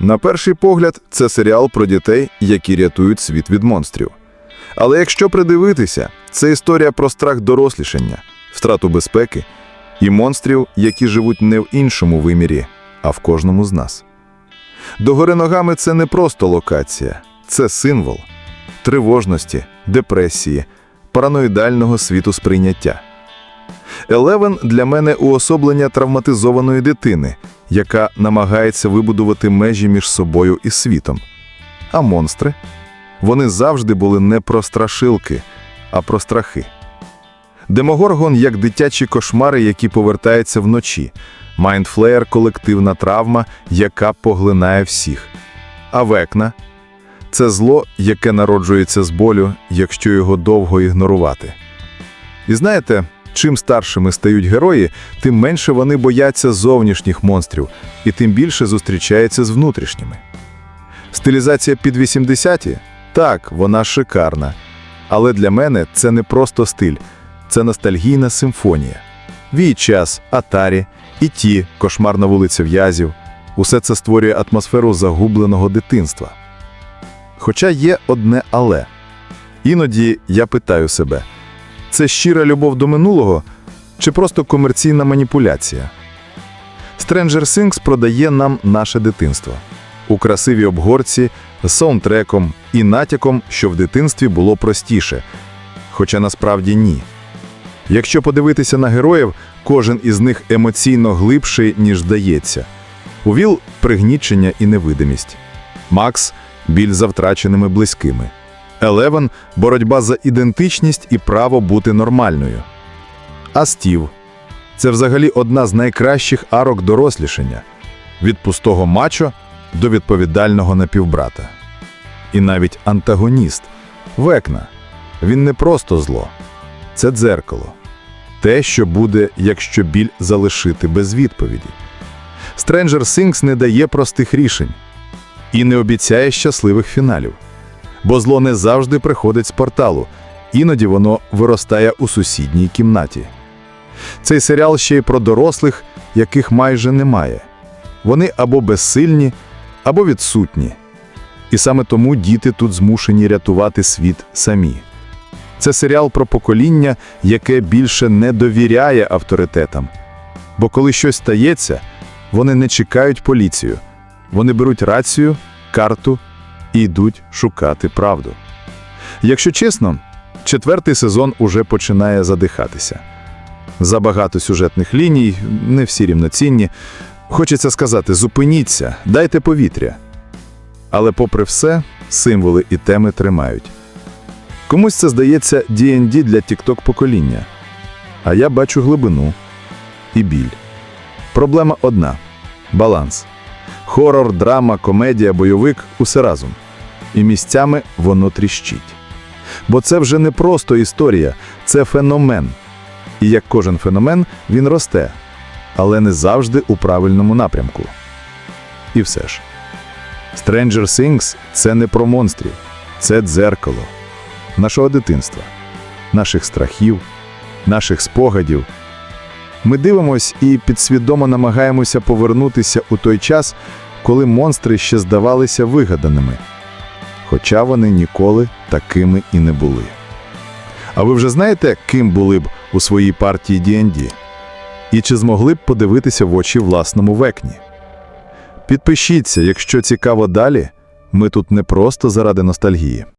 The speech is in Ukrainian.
На перший погляд, це серіал про дітей, які рятують світ від монстрів. Але якщо придивитися, це історія про страх дорослішання, втрату безпеки і монстрів, які живуть не в іншому вимірі, а в кожному з нас. Догори ногами це не просто локація, це символ тривожності, депресії, параноїдального світу сприйняття. Елевен для мене уособлення травматизованої дитини, яка намагається вибудувати межі між собою і світом. А монстри? Вони завжди були не про страшилки, а про страхи. Демогоргон як дитячі кошмари, які повертаються вночі. Майндфлеєр – колективна травма, яка поглинає всіх. А векна – це зло, яке народжується з болю, якщо його довго ігнорувати. І знаєте, чим старшими стають герої, тим менше вони бояться зовнішніх монстрів, і тим більше зустрічаються з внутрішніми. Стилізація під 80-ті? Так, вона шикарна. Але для мене це не просто стиль, це ностальгійна симфонія. Вій час, Атарі, і ті, кошмарна вулиця в'язів. Усе це створює атмосферу загубленого дитинства. Хоча є одне але. Іноді я питаю себе, це щира любов до минулого чи просто комерційна маніпуляція? Stranger Things продає нам наше дитинство у красивій обгорці, з саундтреком і натяком, що в дитинстві було простіше, хоча насправді ні. Якщо подивитися на героїв, кожен із них емоційно глибший, ніж здається. У Віл – пригнічення і невидимість. Макс – біль за втраченими близькими. Елевен – боротьба за ідентичність і право бути нормальною. А Стів – це взагалі одна з найкращих арок дорослішання – від пустого мачо до відповідального напівбрата. І навіть антагоніст – Векна. Він не просто зло. Це дзеркало. Те, що буде, якщо біль залишити без відповіді. Stranger Things не дає простих рішень і не обіцяє щасливих фіналів. Бо зло не завжди приходить з порталу, іноді воно виростає у сусідній кімнаті. Цей серіал ще й про дорослих, яких майже немає. Вони або безсильні, або відсутні. І саме тому діти тут змушені рятувати світ самі. Це серіал про покоління, яке більше не довіряє авторитетам. Бо коли щось стається, вони не чекають поліцію. Вони беруть рацію, карту і йдуть шукати правду. Якщо чесно, четвертий сезон уже починає задихатися. Забагато сюжетних ліній, не всі рівноцінні. Хочеться сказати, зупиніться, дайте повітря. Але попри все, символи і теми тримають. Комусь це здається D&D для тікток покоління. А я бачу глибину і біль. Проблема одна баланс. Хорор, драма, комедія, бойовик усе разом. І місцями воно тріщить. Бо це вже не просто історія, це феномен. І як кожен феномен, він росте, але не завжди у правильному напрямку. І все ж. Stranger Things – це не про монстрів, це дзеркало нашого дитинства, наших страхів, наших спогадів. Ми дивимось і підсвідомо намагаємося повернутися у той час, коли монстри ще здавалися вигаданими, хоча вони ніколи такими і не були. А ви вже знаєте, ким були б у своїй партії D&D? І чи змогли б подивитися в очі власному векні? Підпишіться, якщо цікаво далі, ми тут не просто заради ностальгії.